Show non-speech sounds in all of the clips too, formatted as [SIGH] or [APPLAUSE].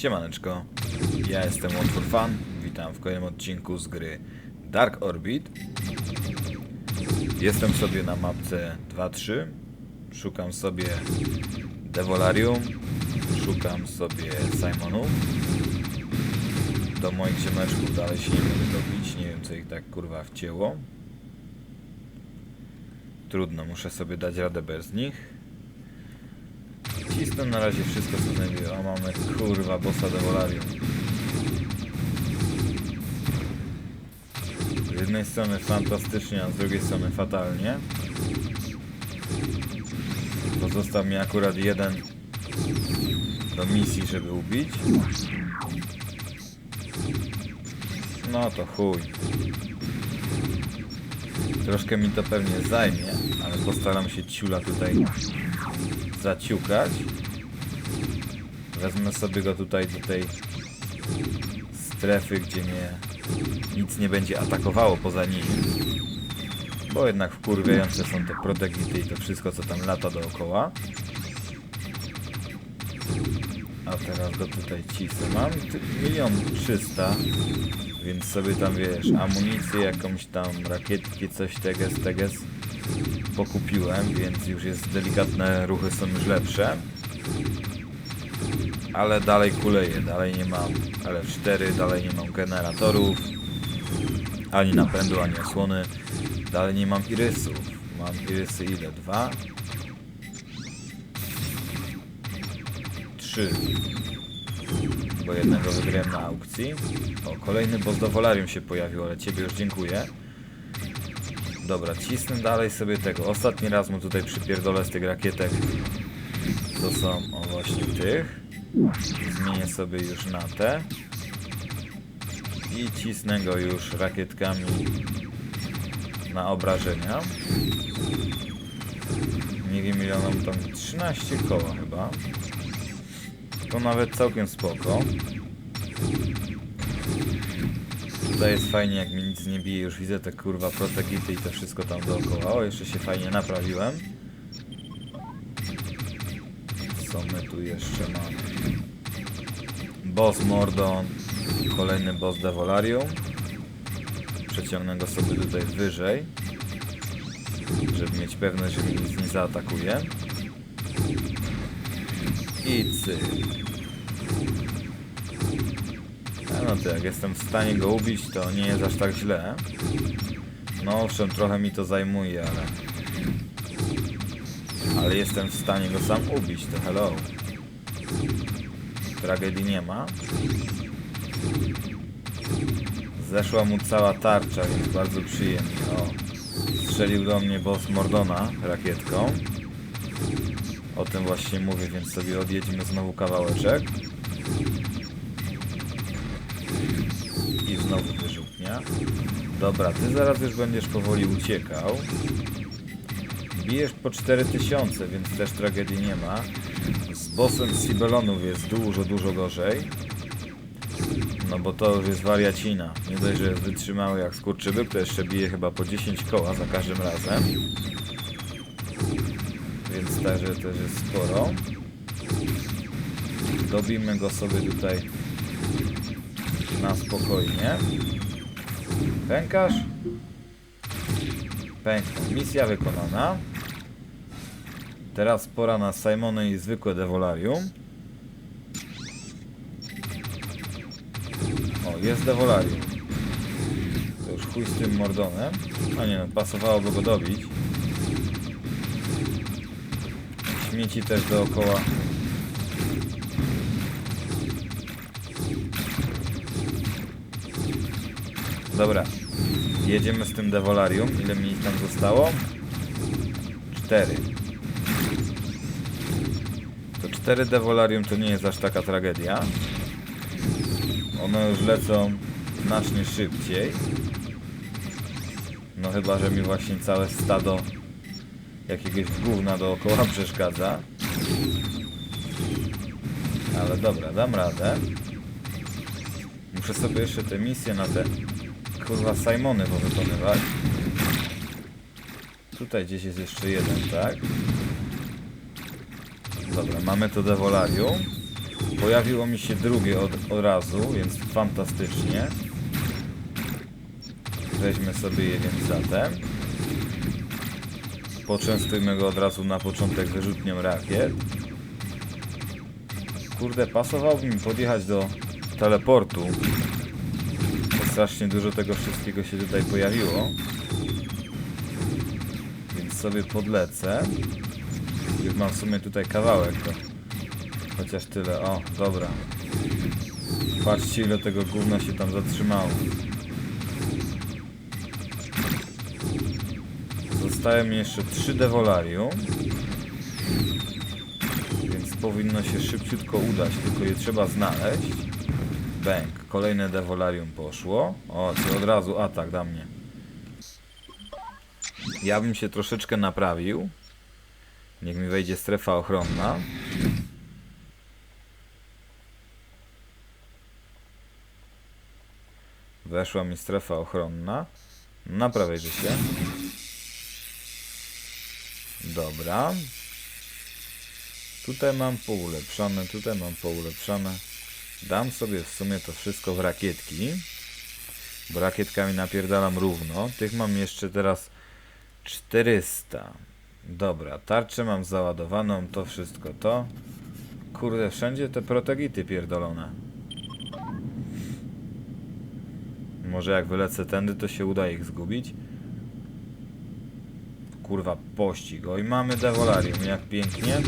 Siemaneczko, ja jestem Watford Fan, witam w kolejnym odcinku z gry Dark Orbit. Jestem sobie na mapce 2-3, szukam sobie Devolarium, szukam sobie Simonów. Do moich ziomeczków dalej się nie będę dobić, nie wiem co ich tak kurwa wcięło. Trudno, muszę sobie dać radę bez nich. Cisnę na razie wszystko co znajduję. O, mamy kurwa bossa Devolarium. Z jednej strony fantastycznie, a z drugiej strony fatalnie. Pozostał mi akurat jeden do misji, żeby ubić. No to chuj. Troszkę mi to pewnie zajmie, ale postaram się ciula tutaj zaciukać. Wezmę sobie go tutaj do tej strefy, gdzie mnie nic nie będzie atakowało poza nim. Bo jednak wkurwiające są te protegity i to wszystko, co tam lata dookoła. A teraz go tutaj cisnę. Mam milion trzysta, więc sobie tam wiesz, amunicję, jakąś tam rakietki, coś teges, teges pokupiłem, więc już jest delikatne ruchy są już lepsze. Ale dalej kuleję, dalej nie mam LF4, dalej nie mam generatorów, ani napędu, ani osłony, dalej nie mam irysów. Mam irysy ile? Dwa? Trzy. Bo jednego wygrałem na aukcji. O, kolejny boss do Volarium się pojawił, ale ciebie już dziękuję. Dobra, cisnę dalej sobie tego. Ostatni raz mu tutaj przypierdolę z tych rakietek. To są, o właśnie tych. Zmienię sobie już na te. I cisnę go już rakietkami na obrażenia. Nie wiem ile mam tam 13 koła chyba. To nawet całkiem spoko. Tutaj jest fajnie, jak mi nic nie bije, już widzę te kurwa protegity i to wszystko tam dookoła. O, jeszcze się fajnie naprawiłem. Co my tu jeszcze mamy? Boss Mordon, kolejny boss Devolarium. Przeciągnę go sobie tutaj wyżej, żeby mieć pewność, że mi nic nie zaatakuje. I cyk. No to jak jestem w stanie go ubić, to nie jest aż tak źle. No owszem, trochę mi to zajmuje, ale... Ale jestem w stanie go sam ubić, to hello. Tragedii nie ma. Zeszła mu cała tarcza, więc bardzo przyjemnie. O, strzelił do mnie boss Mordona rakietką. O tym właśnie mówię, więc sobie odjedziemy znowu kawałeczek. Dobra, ty zaraz już będziesz powoli uciekał. Bijesz po 4000, więc też tragedii nie ma. Z bossem z Sibelonów jest dużo, dużo gorzej. No bo to już jest wariacina. Nie dość, że jest wytrzymały jak skurczybyk, to jeszcze bije chyba po 10 koła za każdym razem. Więc także też jest sporo. Dobijmy go sobie tutaj na spokojnie. Pękasz? Pękną. Misja wykonana. Teraz pora na Simony i zwykłe Devolarium. O, jest Devolarium. To już chuj z tym Mordonem. A nie no, pasowałoby go dobić. Śmieci też dookoła. Dobra. Jedziemy z tym Devolarium. Ile mi tam zostało? Cztery. To cztery Devolarium to nie jest aż taka tragedia. One już lecą znacznie szybciej. No chyba, że mi właśnie całe stado jakiegoś gówna dookoła [LAUGHS] przeszkadza. Ale dobra, dam radę. Muszę sobie jeszcze te misje na te kurwa Simony wykonywać. Tutaj gdzieś jest jeszcze jeden, tak? Dobra, mamy to Devolarium. Pojawiło mi się drugie od, od razu, więc fantastycznie. Weźmy sobie je więc zatem. Poczęstujmy go od razu na początek wyrzutnią rakiet. Kurde, pasowałoby mi podjechać do teleportu. Strasznie dużo tego wszystkiego się tutaj pojawiło. Więc sobie podlecę. Już mam w sumie tutaj kawałek, to chociaż tyle. O, dobra. Patrzcie ile tego gówna się tam zatrzymało. Zostały mi jeszcze 3 dewolarium. Więc powinno się szybciutko udać, tylko je trzeba znaleźć. Bęk, kolejne dewolarium poszło. O, to od razu atak da mnie. Ja bym się troszeczkę naprawił. Niech mi wejdzie strefa ochronna. Weszła mi strefa ochronna. Naprawię się. Dobra. Tutaj mam poulepszone, tutaj mam poulepszone. Dam sobie w sumie to wszystko w rakietki. Bo rakietkami napierdalam równo. Tych mam jeszcze teraz 400. Dobra, tarczę mam załadowaną, to wszystko to. Kurde, wszędzie te protegity pierdolone. Może jak wylecę tędy, to się uda ich zgubić. Kurwa, pościg. Oj, mamy devolarium, jak pięknie.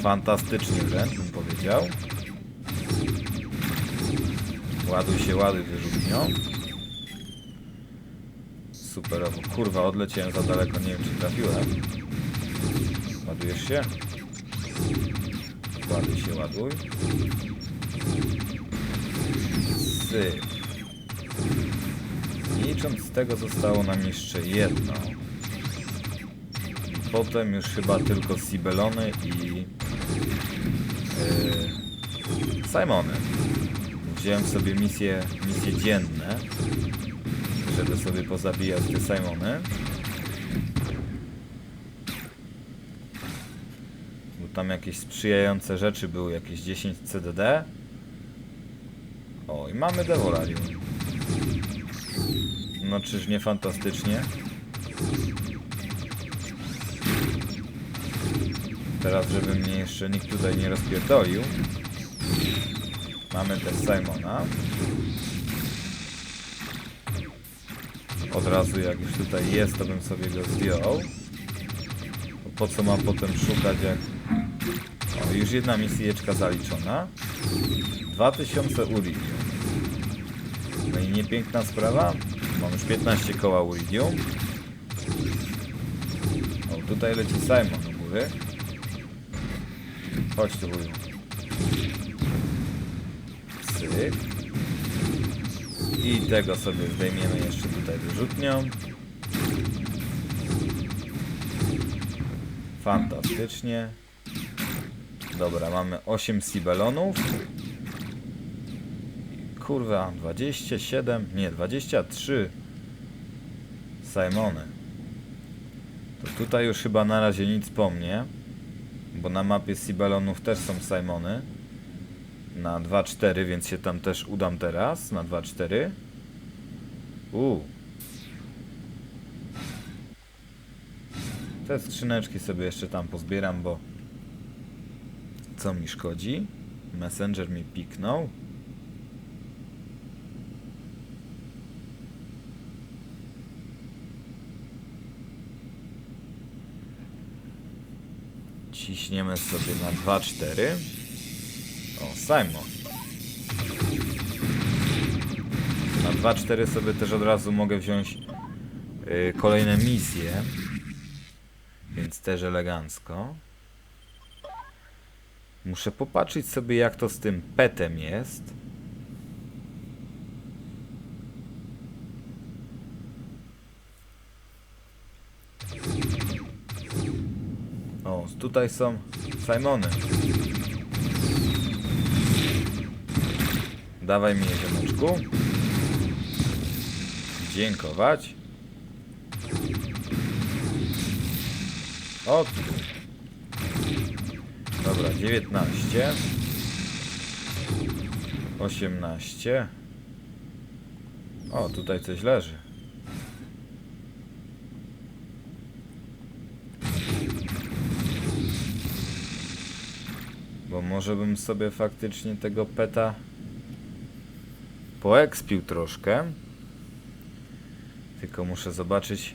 Fantastycznie wręcz, bym powiedział. Ładuj się, ładuj wyrzutnią. Superowo. Kurwa, odleciałem za daleko, nie wiem czy trafiłem. Ładujesz się? Ładuj się, ładuj. Syp. Licząc z tego zostało nam jeszcze jedno. Potem już chyba tylko Sibelony i yy, Simony. Wziąłem sobie misje, misje dzienne, żeby sobie pozabijać te Simony. Bo tam jakieś sprzyjające rzeczy były, jakieś 10 CDD. O, i mamy Devolarium. No czyż nie fantastycznie? Teraz, żeby mnie jeszcze nikt tutaj nie rozpierdolił. Mamy też Simona. Od razu jak już tutaj jest, to bym sobie go zdjął. Bo po co mam potem szukać jak... O, już jedna misjeczka zaliczona. 2000 uridium. No i niepiękna sprawa. Mam już 15 koła uridium. O, tutaj leci Simon do góry. Chodź tu wuju. Syk. I tego sobie zdejmiemy jeszcze tutaj wyrzutnią. Fantastycznie. Dobra, mamy 8 Sibelonów. Kurwa, 27, nie, 23 Simony. To tutaj już chyba na razie nic po mnie, bo na mapie Sibelonów też są Simony. Na 2-4, więc się tam też udam teraz, na 2-4. Uuu. Te skrzyneczki sobie jeszcze tam pozbieram, bo co mi szkodzi? Messenger mi piknął. Ciśniemy sobie na 2-4. O, Simon. Na 2-4 sobie też od razu mogę wziąć yy, kolejne misje. Więc też elegancko. Muszę popatrzeć sobie jak to z tym petem jest. Tutaj są Simony. Dawaj mi je. Dziękować. O. Dobra, 19. 18. O, tutaj coś leży. Bo może bym sobie faktycznie tego peta poekspił troszkę. Tylko muszę zobaczyć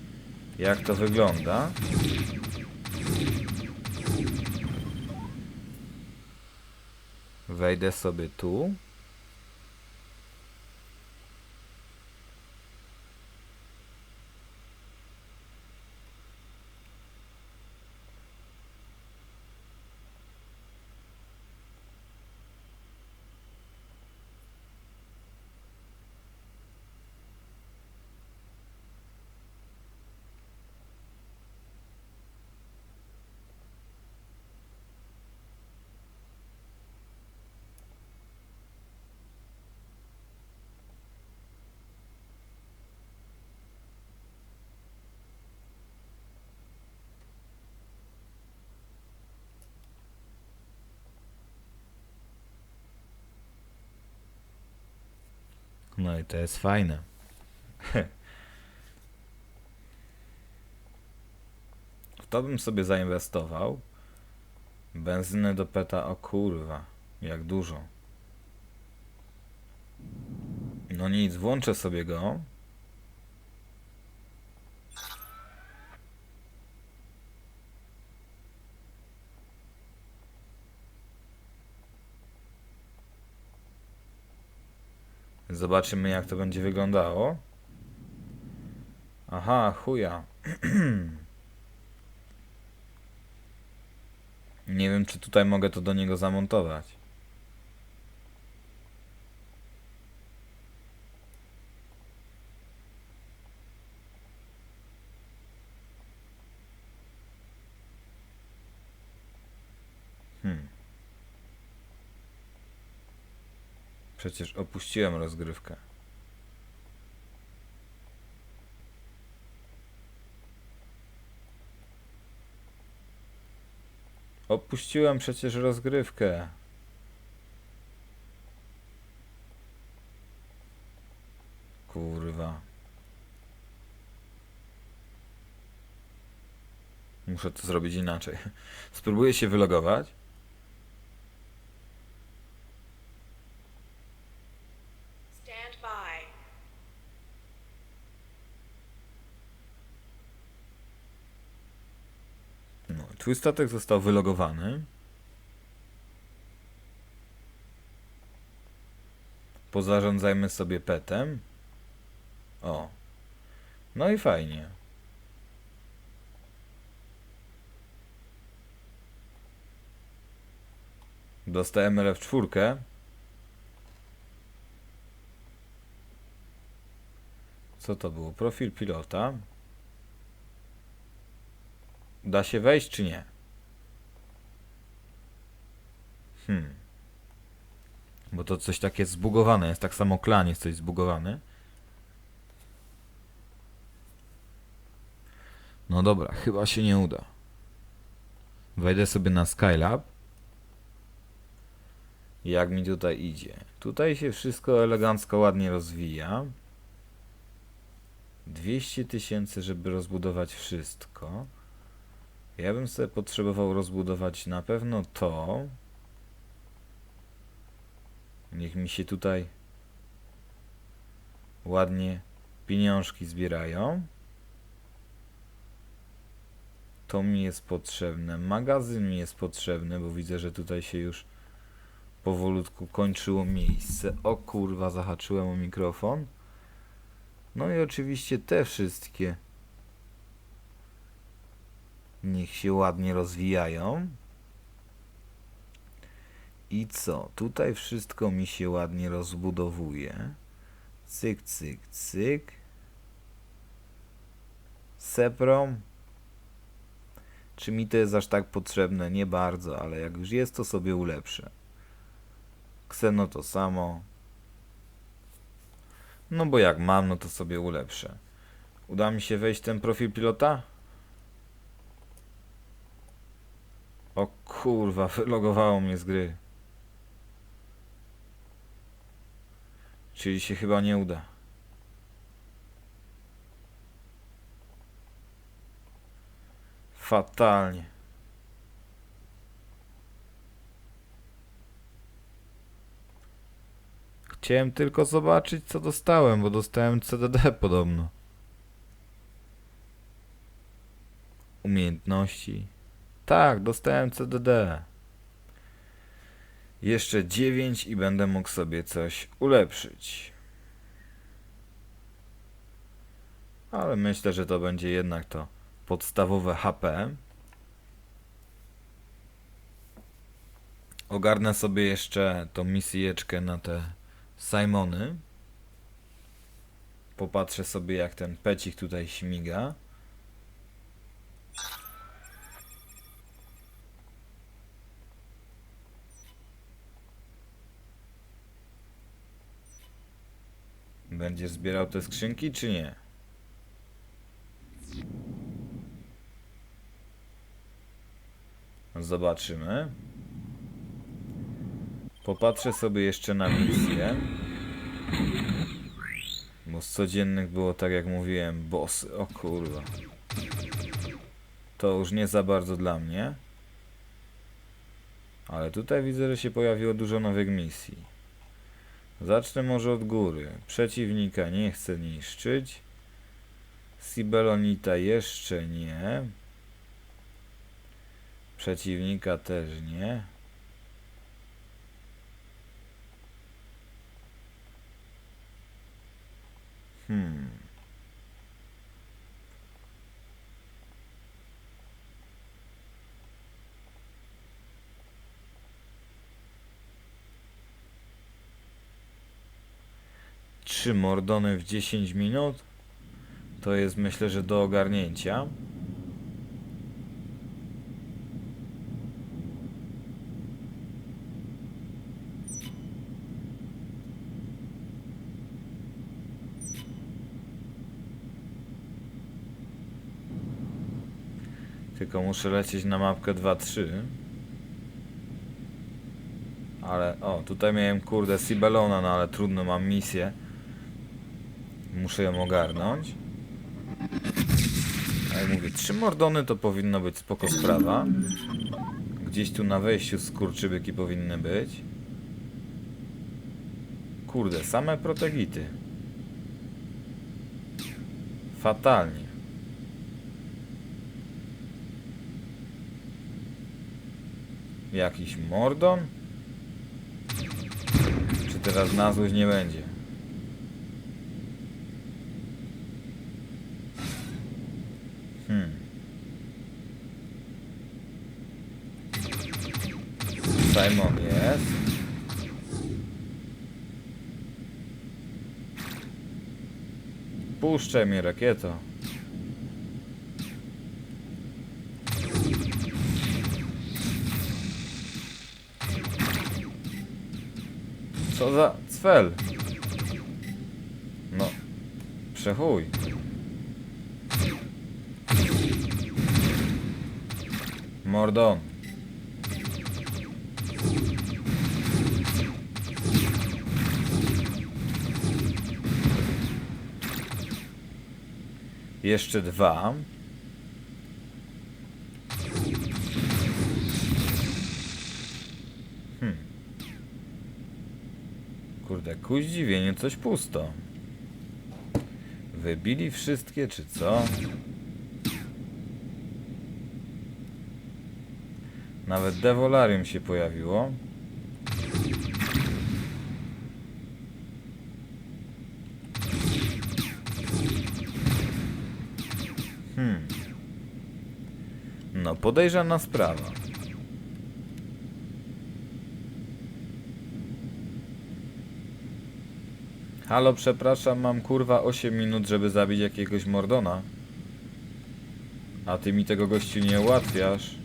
jak to wygląda. Wejdę sobie tu. No i to jest fajne. [LAUGHS] W to bym sobie zainwestował. Benzynę do peta, o kurwa, jak dużo. No nic, włączę sobie go. Zobaczymy jak to będzie wyglądało. Aha, chuja. [CLEARS THROAT] Nie wiem, czy tutaj mogę to do niego zamontować. Przecież opuściłem rozgrywkę. Opuściłem przecież rozgrywkę. Kurwa. Muszę to zrobić inaczej. [LAUGHS] Spróbuję się wylogować. Stand by. No, twój statek został wylogowany. Pozarządzajmy sobie petem. O. No i fajnie. Dostałem LF4. Co to było? Profil pilota. Da się wejść czy nie? Hmm. Bo to coś takie zbugowane jest. Tak samo klan jest coś zbugowany. No dobra, chyba się nie uda. Wejdę sobie na Skylab. Jak mi tutaj idzie? Tutaj się wszystko elegancko, ładnie rozwija. 200 tysięcy, żeby rozbudować wszystko. Ja bym sobie potrzebował rozbudować na pewno to. Niech mi się tutaj ładnie pieniążki zbierają. To mi jest potrzebne. Magazyn mi jest potrzebny, bo widzę, że tutaj się już powolutku kończyło miejsce. O kurwa, zahaczyłem o mikrofon. No i oczywiście te wszystkie niech się ładnie rozwijają. I co? Tutaj wszystko mi się ładnie rozbudowuje. Cyk, cyk, cyk. Seprom. Czy mi to jest aż tak potrzebne? Nie bardzo, ale jak już jest, to sobie ulepszę. Kseno to samo. No bo jak mam, no to sobie ulepszę. Uda mi się wejść w ten profil pilota? O Kurwa, wylogowało mnie z gry. Czyli się chyba nie uda. Fatalnie. Chciałem tylko zobaczyć co dostałem, bo dostałem CDD podobno. Umiejętności. Tak, dostałem CDD. Jeszcze 9 i będę mógł sobie coś ulepszyć. Ale myślę, że to będzie jednak to podstawowe HP. Ogarnę sobie jeszcze tą misjeczkę na te Simony. Popatrzę sobie jak ten pecik tutaj śmiga. Będziesz zbierał te skrzynki, czy nie? Zobaczymy. Popatrzę sobie jeszcze na misję. Bo z codziennych było tak jak mówiłem, bossy. O kurwa. To już nie za bardzo dla mnie. Ale tutaj widzę, że się pojawiło dużo nowych misji. Zacznę może od góry. Przeciwnika nie chcę niszczyć. Sibelonita jeszcze nie. Przeciwnika też nie. Hmm. Trzy mordony w 10 minut. To jest myślę, że do ogarnięcia. Tylko muszę lecieć na mapkę 2-3. Ale, o, tutaj miałem kurde Sibelona, no ale trudno, mam misję. Muszę ją ogarnąć. A jak mówię, trzy mordony to powinno być spoko sprawa. Gdzieś tu na wejściu skurczybyki powinny być. Kurde, same protegity. Fatalnie. Jakiś mordon? Czy teraz na złość nie będzie? Hmm. Simon jest. Puszczaj mnie rakieto. Co za cfel? No, przechuj. Mordon. Jeszcze dwa. Hmm. Kurde, ku zdziwieniu coś pusto. Wybili wszystkie, czy co? Nawet Devolarium się pojawiło. Hmm. No, podejrzana sprawa. Halo, przepraszam, mam kurwa 8 minut, żeby zabić jakiegoś Mordona. A ty mi tego gościu nie ułatwiasz.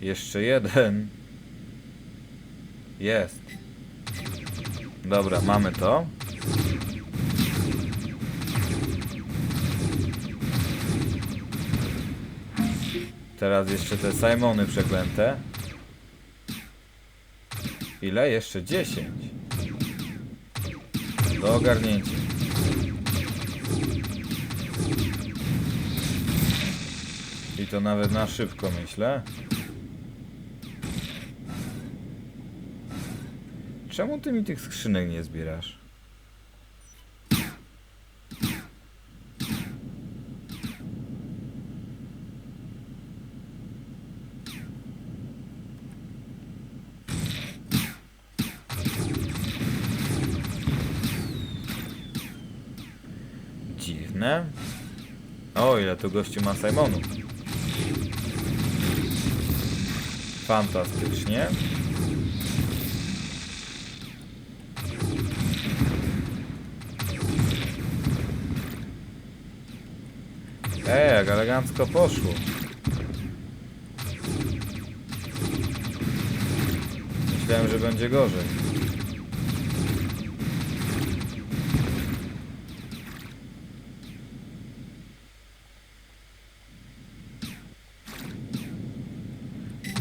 Jeszcze jeden. Jest. Dobra, mamy to. Teraz jeszcze te Simony przeklęte. Ile? Jeszcze 10. Do ogarnięcia. I to nawet na szybko, myślę. Czemu ty mi tych skrzynek nie zbierasz? Dziwne. O, ile tu gościu ma Simonów. Fantastycznie. Ej, jak elegancko poszło. Myślałem, że będzie gorzej.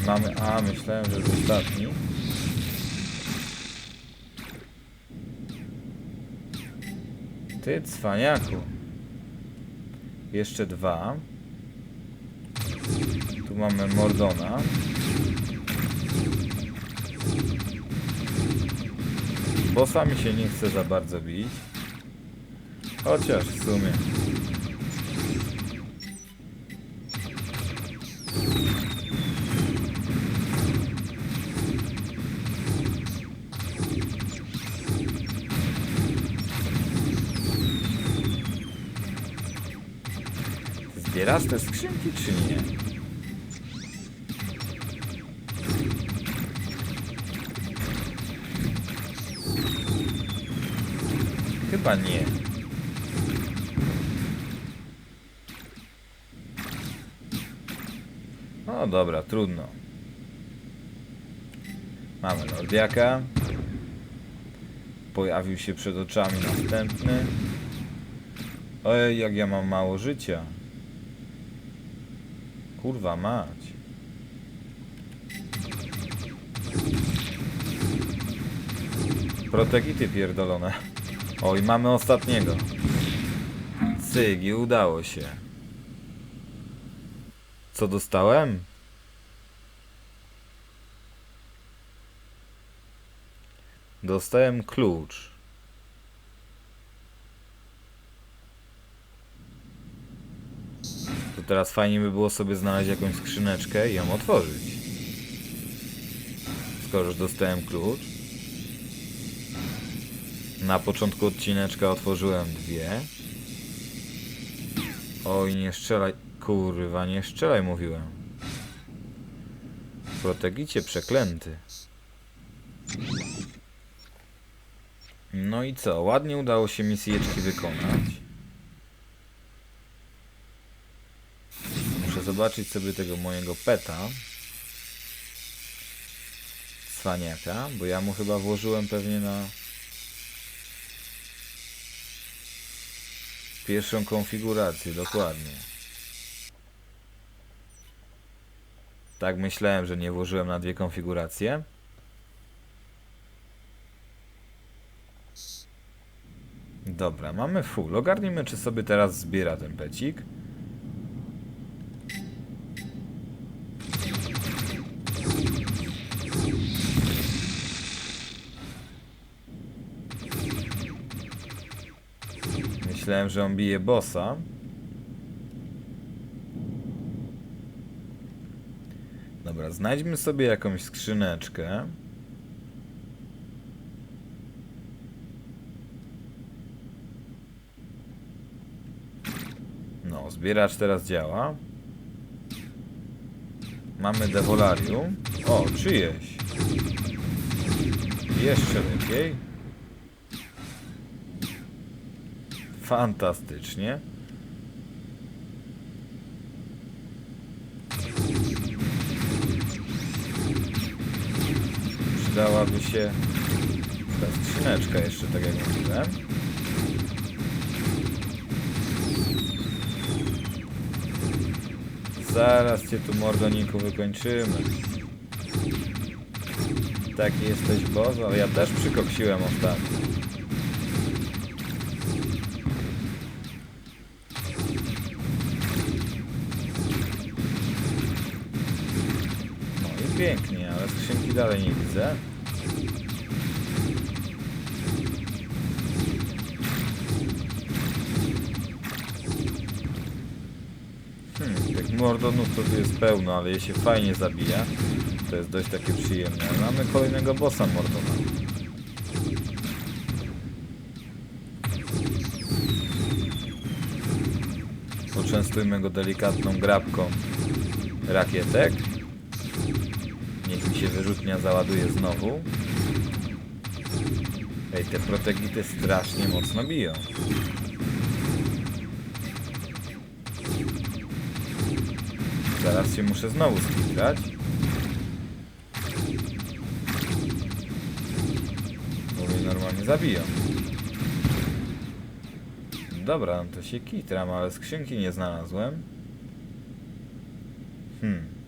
Mamy... A, myślałem, że jest ostatni. Ty, cwaniaku. Jeszcze dwa. Tu mamy Mordona. Bossa mi się nie chce za bardzo bić. Chociaż w sumie. Zbierasz te skrzynki czy nie? Chyba nie. No dobra, trudno. Mamy Nordiaka. Pojawił się przed oczami następny. Ojej, jak ja mam mało życia. Kurwa mać. Protegity pierdolone. Oj, mamy ostatniego. Cygi, udało się. Co dostałem? Dostałem klucz. Teraz fajnie by było sobie znaleźć jakąś skrzyneczkę i ją otworzyć. Skoro już dostałem klucz. Na początku odcineczka otworzyłem dwie. Oj, nie strzelaj. Kurwa, nie strzelaj, mówiłem. Protegicie przeklęty. No i co? Ładnie udało się misjeczki wykonać. Muszę zobaczyć sobie tego mojego peta. Cwaniaka, bo ja mu chyba włożyłem pewnie na pierwszą konfigurację, dokładnie. Tak myślałem, że nie włożyłem na dwie konfiguracje. Dobra, mamy full. Ogarnijmy, czy sobie teraz zbiera ten pecik. Myślałem, że on bije bossa. Dobra, znajdźmy sobie jakąś skrzyneczkę. No, zbieracz teraz działa. Mamy devolarium. O, czyjeś. Jeszcze lepiej. Fantastycznie. Przydałaby się ta skrzyneczka jeszcze, tak jak mówiłem. Zaraz cię tu, Mordoniku, wykończymy. Taki jesteś bozo, ale ja też przykoksiłem ostatnio. Pięknie, ale skrzynki dalej nie widzę. Hmm, tych mordonów to tu jest pełno, ale je się fajnie zabija. To jest dość takie przyjemne. Mamy kolejnego bossa mordona. Poczęstujmy go delikatną grabką rakietek. Się wyrzutnia załaduje znowu. Ej, te protegity strasznie mocno biją. Zaraz się muszę znowu skitrać. Bo mnie normalnie zabiją. Dobra, no to się kitram, ale skrzynki nie znalazłem. Hmm.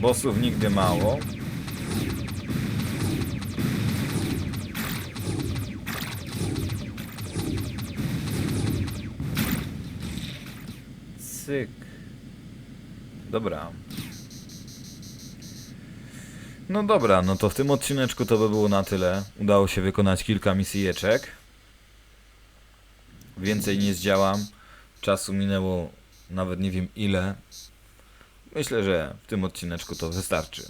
Bossów nigdy mało. Cyk. Dobra. No dobra, no to w tym odcineczku to by było na tyle. Udało się wykonać kilka misijeczek. Więcej nie zdziałam. Czasu minęło nawet nie wiem ile. Myślę, że w tym odcineczku to wystarczy.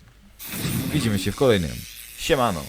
Widzimy się w kolejnym. Siemano.